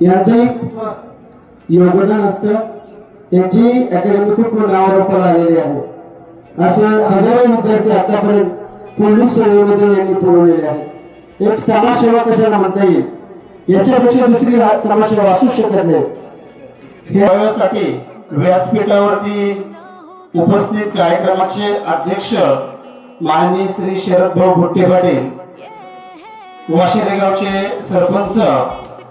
यांचंही योगदान असतं. त्यांची अकॅडमी खूप नावारोपाला आलेली आहे. असे हजारो विद्यार्थी आतापर्यंत पोलीस सेवेमध्ये यांनी पुरवलेले आहेत. एक समाजसेवा कशाला म्हणता येईल? याच्यापेक्षा दुसरी समाजसेवा असूच शकत नाही. यासाठी व्यासपीठावरती उपस्थित कार्यक्रमाचे अध्यक्ष माननीय श्री शरद भाऊ भुट्टे पाटील वाशिरे गावचे सरपंच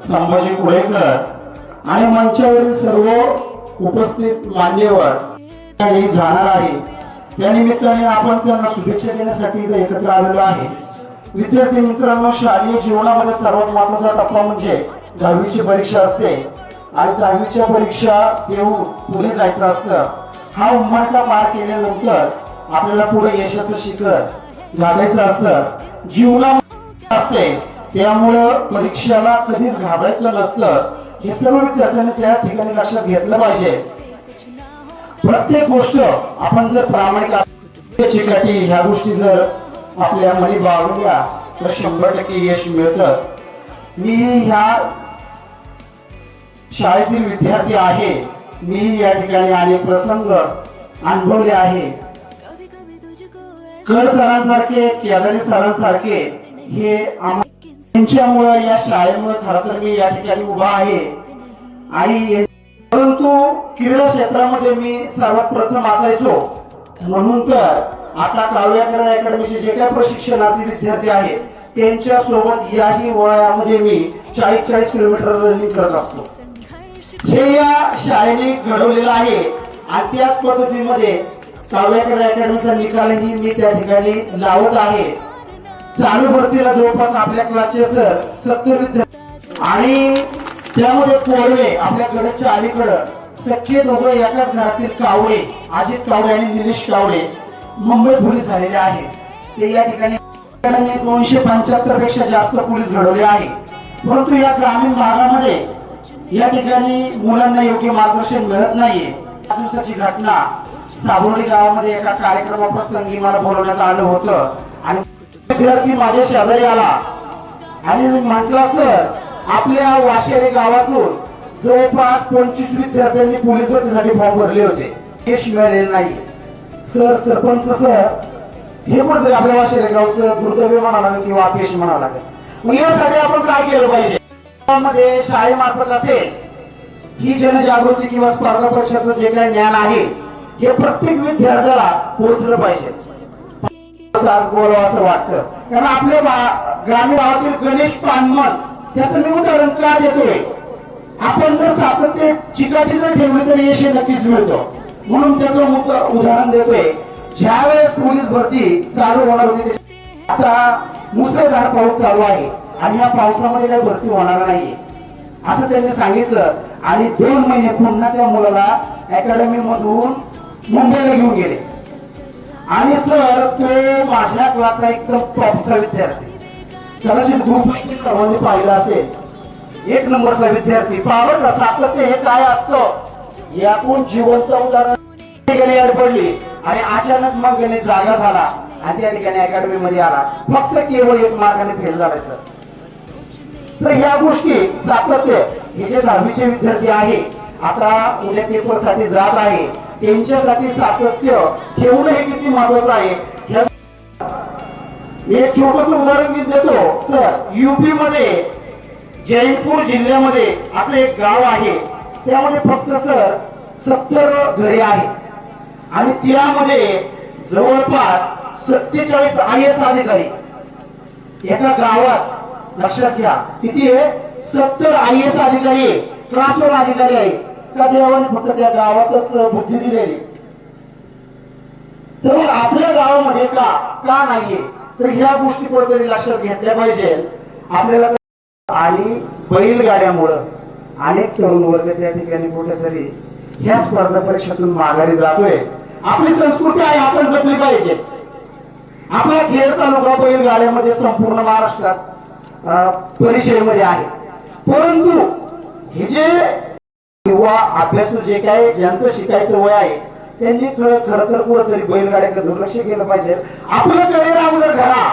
संभाजी कुळेकर आणि मंचावरील सर्व उपस्थित मान्यवर जाणार आहे. त्या निमित्ताने आपण त्यांना शुभेच्छा देण्यासाठी इथे एकत्र आलेलो आहे. विद्यार्थी मित्रांनो शालेय जीवनामध्ये सर्वात महत्त्वाचा टप्पा म्हणजे दहावीची परीक्षा असते. आणि दहावीच्या परीक्षा देऊन पुढे जायचं असतं. हा उम्माटा पार केल्यानंतर आपल्याला पुढे यशाचं शिखर गाठायचं असतं. जीवना असते. त्यामुळं परीक्षेला कधीच घाबरायचं नसतं हे सर्व विद्यार्थ्यांनी त्या ठिकाणी लक्षात घेतलं पाहिजे. प्रत्येक गोष्ट आपण जर प्रामाणिक चिकाटी ह्या गोष्टी जर आपल्या मनी बाळगल्या तर शंभर टक्के यश मिळतच मी ह्या शाळेतील विद्यार्थी आहे. मी या ठिकाणी अनेक प्रसंग अनुभवले आहे. कड सरांसारखे केदारी सरांसारखे हे त्यांच्यामुळे या शाळेमुळे खरं तर मी या ठिकाणी उभा आहे. आणि परंतु क्रीडा क्षेत्रामध्ये मी सर्वात प्रथम असायचो. म्हणून तर आता काव्याकर अकॅडमीचे जे काही प्रशिक्षणार्थी विद्यार्थी आहेत त्यांच्यासोबत याही वयामध्ये मी चाळीस चाळीस किलोमीटर रनिंग करत असतो. हे या शाळेने घडवलेलं आहे आणि त्याच पद्धतीमध्ये काव्याकर अकॅडमीचा निकालही मी त्या ठिकाणी लावत आहे. चालू भरतीला जवळपास आपल्या क्लासचे सर सत्तर विद्यार्थी. आणि त्यामध्ये कोळवे आपल्या गडच्या अलीकडं सख्खे दोघं एकाच घरातील कावडे अजित कावडे आणि निलेश कावडे मुंबई पोलीस झालेले आहेत. ते या ठिकाणी दोनशे पंच्याहत्तरपेक्षा जास्त पोलीस घडवले आहे परंतु या ग्रामीण भागामध्ये या ठिकाणी मुलांना योग्य मार्गदर्शन मिळत नाहीये. त्या दिवसाची घटना साबोर्डी गावामध्ये एका कार्यक्रमाप्रसंगी मला बोलवण्यात आलं होतं. विद्यार्थी माझ्या शेजारी आला आणि मी म्हटलं सर आपल्या वाशेरी गावातून जवळपास पंचवीस विद्यार्थ्यांनी पोलीस भरतीसाठी फॉर्म भरले होते. यश मिळालेलं नाही सर सरपंच सर हे म्हणतो आपल्या वाशेरी गावचं दुर्दैव म्हणावं लागेल किंवा अपयश म्हणावं लागेल. मग यासाठी आपण काय केलं पाहिजे? मध्ये शाळेमार्फत असेल ही जनजागृती किंवा स्पर्धा परीक्षाचं जे काही ज्ञान आहे हे प्रत्येक विद्यार्थ्याला पोहोचलं पाहिजे. आज बोलावं असं वाटतं. कारण आपल्या बा- ग्रामीण भागातील गणेश पानमन त्याचं मी उदाहरण का देतोय? आपण जर सातत्य चिकाटी जर ठेवलं तर यश हे नक्कीच मिळतो. म्हणून त्याचं उदाहरण देतोय. ज्या वेळेस पोलीस भरती चालू होणार होती आता मुसळधार पाऊस चालू आहे. आणि या पावसामध्ये काही भरती होणार नाहीये. असं त्यांनी सांगितलं. आणि दोन महिने पुन्हा त्या मुलाला अकॅडमी मधून मुंबईला घेऊन गेले. आणि सर तो माझ्या क्लासचा एकदम टॉपचा विद्यार्थी. कदाचित ग्रुपपैकी सर्वांनी पाहिलं असेल. एक नंबरचा विद्यार्थी. पावलं का सातत्य हे काय असतं? यातून जिवंत उदाहरण. गेले अडपडली. आणि अचानक मग त्याने जागा झाला. आणि त्या ठिकाणी अकॅडमी मध्ये आला. फक्त केवळ एक मार्गाने फेल झालाय सर. तर ह्या गोष्टी सातत्य हे जे दहावीचे विद्यार्थी आहे आता उद्या पेपरसाठी जात आहे. त्यांच्यासाठी सातत्य ठेवणं हे किती महत्वाचं आहे? ह्या- एक छोटस उदाहरण मी देतो. सर युपी मध्ये जयपूर जिल्ह्यामध्ये असं एक गाव आहे. त्यामध्ये फक्त सर सत्तर घरे आहे आणि त्यामध्ये जवळपास सत्तेचाळीस आय एस अधिकारी. एका गावात लक्षात घ्या किती आहे? सत्तर आय एस अधिकारी आहे. अधिकारी आहे. का देवाने फक्त त्या गावातच बुद्धी दिलेली? तर मग आपल्या गावामध्ये का का नाहीये? तर ह्या गोष्टी कुठेतरी लक्षात घेतल्या पाहिजे. आपल्याला आणि बैलगाड्यामुळं अनेक तरुण वर्ग त्या ठिकाणी कुठेतरी ह्या स्पर्धा परीक्षेतून माघारी जातोय. आपली संस्कृती आहे आपण जपली पाहिजे. आपला खेळ तालुका बैलगाड्यामध्ये संपूर्ण महाराष्ट्रात परिचयमध्ये आहे. परंतु हे जे किंवा अभ्यासू जे काय ज्यांचं शिकायचं वय आहे त्यांनी खरं तर कुठंतरी बैलगाड्याकडे दुर्लक्ष केलं पाहिजे. आपलं करिअर अगोदर घडा.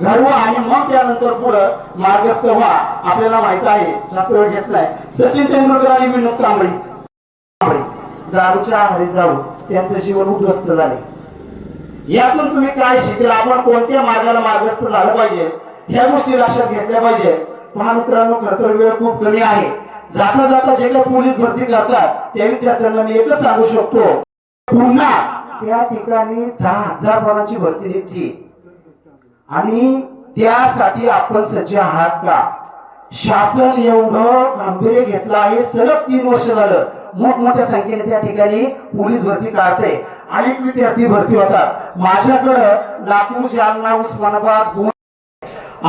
घडवा आणि मग त्यानंतर पुढं मार्गस्थ व्हा. आपल्याला माहीत आहे जास्त वेळ घेतलाय सचिन तेंडुलकर आणि विनोद कांबळे. दारूच्या आहारी जाऊ त्यांचं जीवन उद्ध्वस्त झाले. यातून तुम्ही काय शिकला? आपण कोणत्या मार्गाला मार्गस्थ झालं पाहिजे? ह्या गोष्टी लक्षात घेतल्या पाहिजे. पहा मित्रांनो खरं तर वेळ खूप कमी आहे. जाता जाता जे काही पोलीस भरती करतात त्या विद्यार्थ्यांना मी एकच सांगू शकतो. पुन्हा त्या ठिकाणी दहा हजार पदांची भरती निघती. आणि त्यासाठी आपण सज्ज आहात का? शासन एवढं गांभीर्य घेतलं आहे सलग तीन वर्ष झालं. मोठमोठ्या संख्येने त्या ठिकाणी पोलीस भरती काढते. अनेक विद्यार्थी भरती होतात. माझ्याकडं लातूर जालना उस्मानाबाद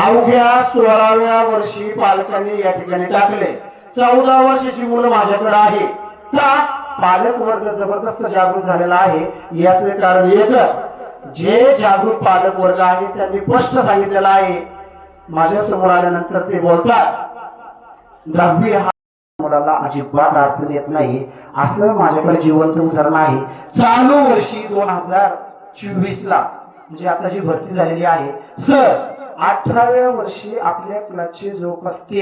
अवघ्या सोळाव्या वर्षी पालकांनी या ठिकाणी टाकले. चौदा वर्षाची मुलं माझ्याकडे आहे. का? पालक वर्ग जबरदस्त जागृत झालेला आहे. याच कारण एकच जे जागृत पालक वर्ग आहे त्यांनी स्पष्ट सांगितलेलं आहे. माझ्यासमोर आल्यानंतर ते बोलतात दहावी हा मुलाला अजिबात अडचण येत नाही. असं माझ्याकडे जिवंत उदाहरण आहे. चालू वर्षी दोन हजार चोवीस ला म्हणजे आता जी भरती झालेली आहे. सर अठराव्या वर्षी आपल्या क्लबचे जवळपास तेरा